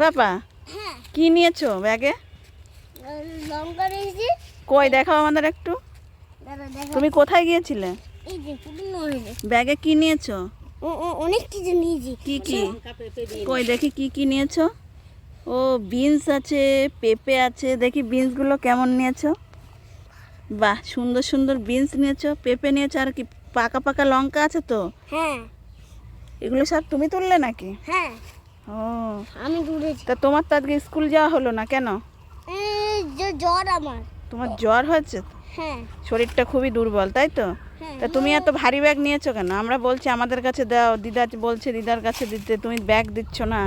বাবা হ্যাঁ। কি নিয়েছো ব্যাগে? লঙ্কা নিয়েছি। কই দেখাও আমাদের একটু। তুমি কোথায় গিয়েছিলে? ব্যাগে কি নিয়েছো? অনেক কিছু নিয়েছি। কি কি? কই দেখি কি কি নিয়েছো। ও বিনস আছে পেঁপে আছে। দেখি বিনসগুলো কেমন নিয়েছো। বাহ সুন্দর সুন্দর বিনস নিয়েছো পেঁপে নিয়েছো। আর কি পাকা পাকা লঙ্কা আছে তো? হ্যাঁ। এগুলো সব তুমি তুললে নাকি? হ্যাঁ। ও। আমি তা তোমার তো আজকে স্কুল যাওয়া হলো না কেন? জ্বর আমার। তোমার জ্বর হয়েছে তো? হ্যাঁ। শরীরটা খুবই দুর্বল তাই তো? হ্যাঁ। তা তুমি এত ভারী ব্যাগ নিয়েছো কেন? আমরা বলছি আমাদের কাছে দাও দিদা বলছে দিদার কাছে দিতে তুমি ব্যাগ দিচ্ছ না।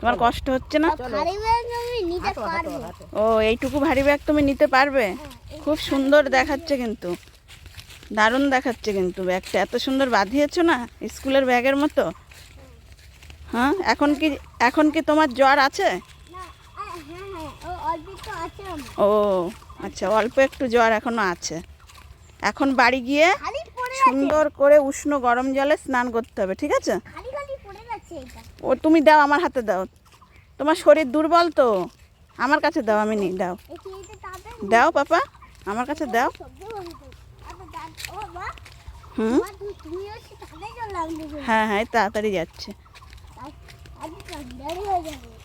তোমার কষ্ট হচ্ছে না? ভারী ব্যাগ আমি নিতে পারব। ও এইটুকু ভারী ব্যাগ তুমি নিতে পারবে? খুব সুন্দর দেখাচ্ছে কিন্তু। দারুণ দেখাচ্ছে কিন্তু ব্যাগটা। এত সুন্দর বাঁধিয়েছো না স্কুলের ব্যাগের মতো? হ্যাঁ? এখন কি এখন কি তোমার জ্বর আছে? হ্যাঁ হ্যাঁ ও আচ্ছা অল্প একটু জ্বর এখনও আছে। এখন বাড়ি গিয়ে সুন্দর করে উষ্ণ গরম জলে স্নান করতে হবে ঠিক আছে? ও তুমি দাও আমার হাতে দাও। তোমার শরীর দুর্বল তো। আমার কাছে দাও আমি নিই দাও। দাও পাপা আমার কাছে দাও। মা। হুম? হ্যাঁ হ্যাঁ তাড়াতাড়ি যাচ্ছে। আজ তাড়াতাড়ি হয়ে যাবে